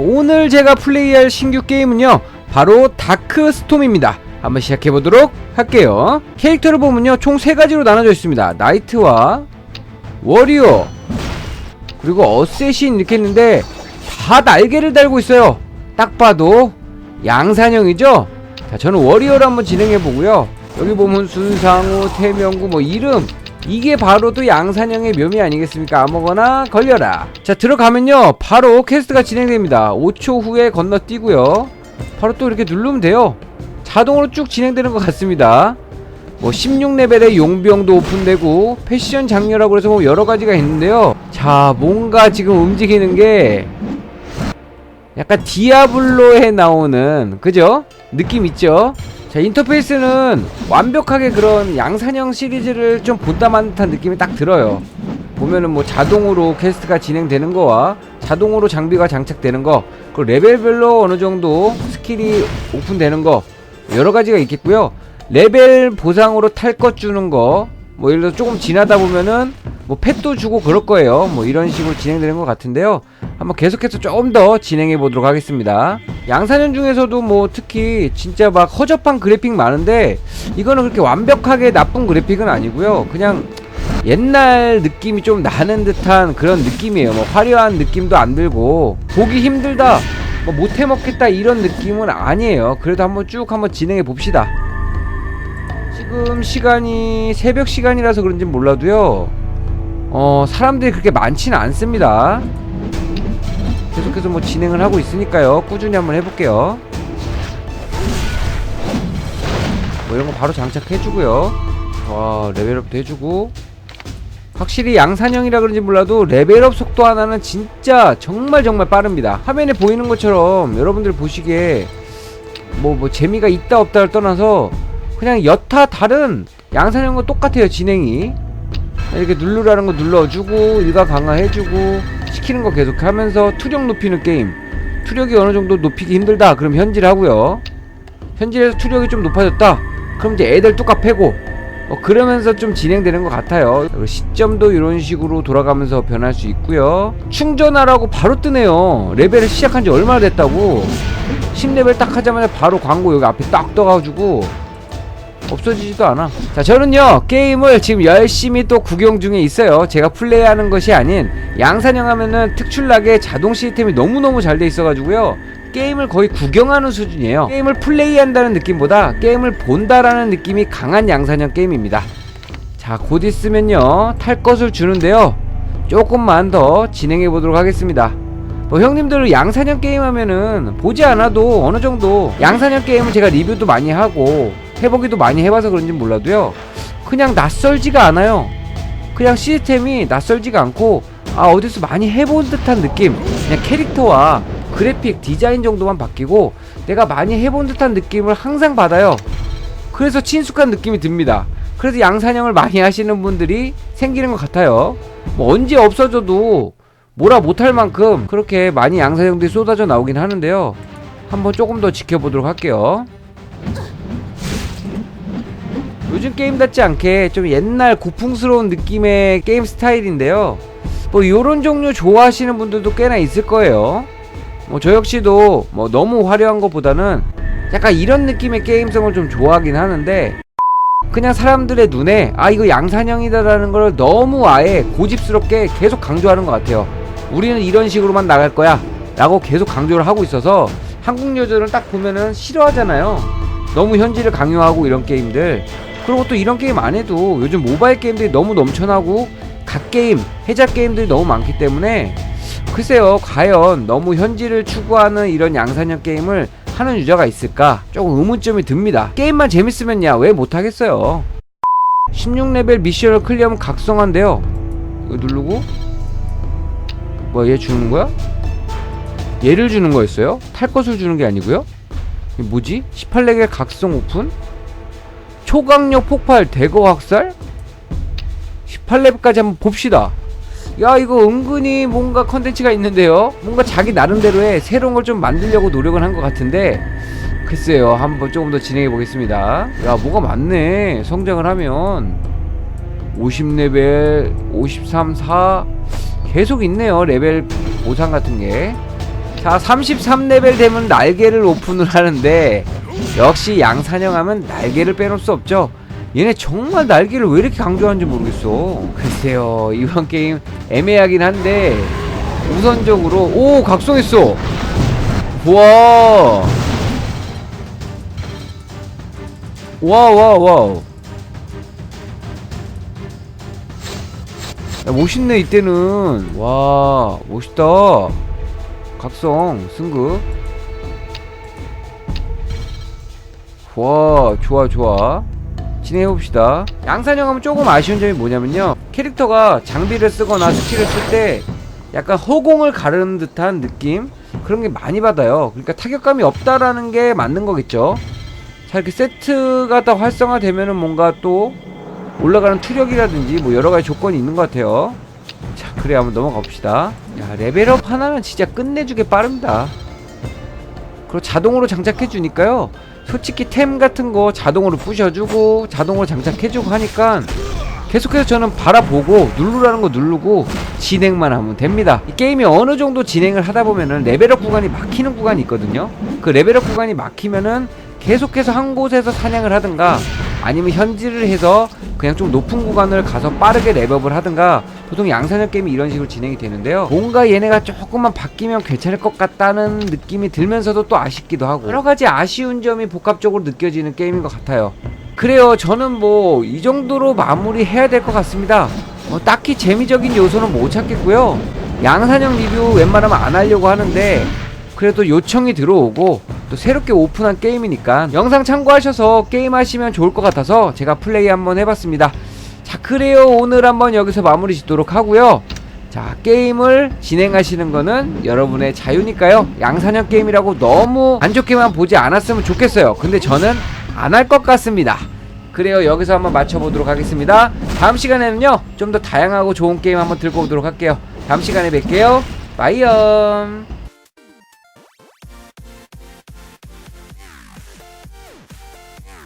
오늘 제가 플레이할 신규 게임은요 바로 다크 스톰입니다. 한번 시작해 보도록 할게요. 캐릭터를 보면요 총 세 가지로 나눠져 있습니다. 나이트와 워리어 그리고 어쌔신 이렇게 했는데 다 날개를 달고 있어요. 딱 봐도 양산형이죠? 자 저는 워리어를 한번 진행해 보고요. 여기 보면 순상우 태명구 뭐 이름 이게 바로 또 양산형의 묘미 아니겠습니까? 아무거나 걸려라. 자 들어가면요. 바로 퀘스트가 진행됩니다. 5초 후에 건너뛰고요. 바로 또 이렇게 누르면 돼요. 자동으로 쭉 진행되는 것 같습니다. 뭐 16레벨의 용병도 오픈되고 패션 장녀라고 해서 뭐 여러 가지가 있는데요. 자 뭔가 지금 움직이는 게 약간 디아블로에 나오는 그죠? 느낌 있죠? 자 인터페이스는 완벽하게 그런 양산형 시리즈를 좀 본담한 듯한 느낌이 딱 들어요. 보면은 뭐 자동으로 퀘스트가 진행되는 거와 자동으로 장비가 장착되는 거 그리고 레벨별로 어느 정도 스킬이 오픈되는 거 여러 가지가 있겠고요. 레벨 보상으로 탈 것 주는 거 뭐 예를 들어 조금 지나다 보면은 뭐 펫도 주고 그럴 거예요. 뭐 이런 식으로 진행되는 것 같은데요. 한번 계속해서 조금 더 진행해 보도록 하겠습니다 양산형 중에서도 뭐 특히 진짜 막 허접한 그래픽 많은데 이거는 그렇게 완벽하게 나쁜 그래픽은 아니고요. 그냥 옛날 느낌이 좀 나는 듯한 그런 느낌이에요. 뭐 화려한 느낌도 안 들고 보기 힘들다 뭐 못해 먹겠다 이런 느낌은 아니에요. 그래도 한번 쭉 한번 진행해 봅시다. 지금 시간이 새벽 시간이라서 그런지 몰라도요. 어 사람들이 그렇게 많지는 않습니다 계속해서 뭐 진행을 하고 있으니까요. 꾸준히 한번 해볼게요. 뭐 이런 거 바로 장착해주고요. 와 레벨업도 해주고. 확실히 양산형이라 그런지 몰라도 레벨업 속도 하나는 진짜 정말 정말 빠릅니다. 화면에 보이는 것처럼 여러분들 보시기에 뭐 뭐 재미가 있다 없다를 떠나서 그냥 여타 다른 양산형과 똑같아요 진행이. 이렇게 누르라는 거 눌러주고 일가 강화해주고 시키는 거 계속 하면서 투력 높이는 게임. 투력이 어느 정도 높이기 힘들다. 그럼 현질 하고요. 현질에서 투력이 좀 높아졌다. 그럼 이제 애들 뚜까 패고. 어, 그러면서 좀 진행되는 것 같아요. 그리고 시점도 이런 식으로 돌아가면서 변할 수 있고요. 충전하라고 바로 뜨네요. 레벨을 시작한 지 얼마나 됐다고. 10레벨 딱 하자마자 바로 광고 여기 앞에 딱 떠가지고 없어지지도 않아. 자 저는요 게임을 지금 열심히 또 구경 중에 있어요. 제가 플레이하는 것이 아닌 양산형 하면은 특출나게 자동 시스템이 너무너무 잘 돼 있어가지고요. 게임을 거의 구경하는 수준이에요. 게임을 플레이한다는 느낌보다 게임을 본다라는 느낌이 강한 양산형 게임입니다. 자 곧 있으면요 탈 것을 주는데요. 조금만 더 진행해 보도록 하겠습니다. 뭐 형님들 양산형 게임 하면은 보지 않아도 어느 정도 양산형 게임은 제가 리뷰도 많이 하고 해보기도 많이 해봐서 그런지 몰라도요 그냥 낯설지가 않아요. 그냥 시스템이 낯설지가 않고 아 어디서 많이 해본 듯한 느낌. 그냥 캐릭터와 그래픽 디자인 정도만 바뀌고 내가 많이 해본 듯한 느낌을 항상 받아요. 그래서 친숙한 느낌이 듭니다. 그래서 양산형을 많이 하시는 분들이 생기는 것 같아요. 뭐 언제 없어져도 뭐라 못할 만큼 그렇게 많이 양산형들이 쏟아져 나오긴 하는데요. 한번 조금 더 지켜보도록 할게요 요즘 게임답지 않게 좀 옛날 고풍스러운 느낌의 게임 스타일인데요. 뭐 요런 종류 좋아하시는 분들도 꽤나 있을 거예요. 뭐 저 역시도 뭐 너무 화려한 것보다는 약간 이런 느낌의 게임성을 좀 좋아하긴 하는데 그냥 사람들의 눈에 아 이거 양산형이다라는 걸 너무 아예 고집스럽게 계속 강조하는 것 같아요. 우리는 이런 식으로만 나갈 거야 라고 계속 강조를 하고 있어서 한국 여자들은 딱 보면은 싫어하잖아요. 너무 현질을 강요하고 이런 게임들 그리고 또 이런 게임 안 해도 요즘 모바일 게임들이 너무 넘쳐나고 각 게임 해자 게임들이 너무 많기 때문에 글쎄요 과연 너무 현질을 추구하는 이런 양산형 게임을 하는 유저가 있을까 조금 의문점이 듭니다 게임만 재밌으면야 왜 못하겠어요 16레벨 미션을 클리어하면 각성한대요 이거 누르고 뭐야 얘 주는 거야? 얘를 주는 거였어요? 탈 것을 주는 게 아니고요? 뭐지? 18레벨 각성 오픈? 초강력 폭발 대거 확살? 18레벨까지 한번 봅시다. 야 이거 은근히 뭔가 컨텐츠가 있는데요? 뭔가 자기 나름대로의 새로운 걸 좀 만들려고 노력을 한 것 같은데 글쎄요 한번 조금 더 진행해 보겠습니다. 야 뭐가 많네 성장을 하면. 50레벨 53, 4 계속 있네요 레벨 보상 같은 게. 자 33레벨 되면 날개를 오픈을 하는데 역시 양사냥하면 날개를 빼놓을 수 없죠. 얘네 정말 날개를 왜 이렇게 강조하는지 모르겠어. 글쎄요 이번 게임 애매하긴 한데 우선적으로 오 각성했어. 우와. 와와 와우 야 멋있네 이때는. 와 멋있다. 각성 승급 와 좋아 좋아 진행해봅시다 양산형하면 조금 아쉬운 점이 뭐냐면요 캐릭터가 장비를 쓰거나 스킬을 쓸 때 약간 허공을 가르는 듯한 느낌 그런 게 많이 받아요 그러니까 타격감이 없다라는 게 맞는 거겠죠 자 이렇게 세트가 다 활성화되면은 뭔가 또 올라가는 투력이라든지 뭐 여러 가지 조건이 있는 것 같아요. 자, 그래 한번 넘어가 봅시다. 야, 레벨업 하나는 진짜 끝내주게 빠릅니다. 그리고 자동으로 장착해 주니까요. 솔직히 템 같은 거 자동으로 부셔주고 자동으로 장착해주고 하니까 계속해서 저는 바라보고 누르라는 거 누르고 진행만 하면 됩니다. 이 게임이 어느 정도 진행을 하다 보면은 레벨업 구간이 막히는 구간이 있거든요. 그 레벨업 구간이 막히면은 계속해서 한 곳에서 사냥을 하든가 아니면 현질을 해서 그냥 좀 높은 구간을 가서 빠르게 레벨업을 하든가 보통 양산형 게임이 이런 식으로 진행이 되는데요. 뭔가 얘네가 조금만 바뀌면 괜찮을 것 같다는 느낌이 들면서도 또 아쉽기도 하고 여러 가지 아쉬운 점이 복합적으로 느껴지는 게임인 것 같아요. 그래요. 저는 뭐 이 정도로 마무리해야 될 것 같습니다. 뭐 딱히 재미적인 요소는 못 찾겠고요. 양산형 리뷰 웬만하면 안 하려고 하는데 그래도 요청이 들어오고 또 새롭게 오픈한 게임이니까 영상 참고하셔서 게임 하시면 좋을 것 같아서 제가 플레이 한번 해봤습니다. 자 그래요 오늘 한번 여기서 마무리 짓도록 하고요. 자 게임을 진행하시는 거는 여러분의 자유니까요. 양산형 게임이라고 너무 안 좋게만 보지 않았으면 좋겠어요. 근데 저는 안 할 것 같습니다. 그래요 여기서 한번 맞춰보도록 하겠습니다. 다음 시간에는요 좀 더 다양하고 좋은 게임 한번 들고 오도록 할게요. 다음 시간에 뵐게요. 바이엄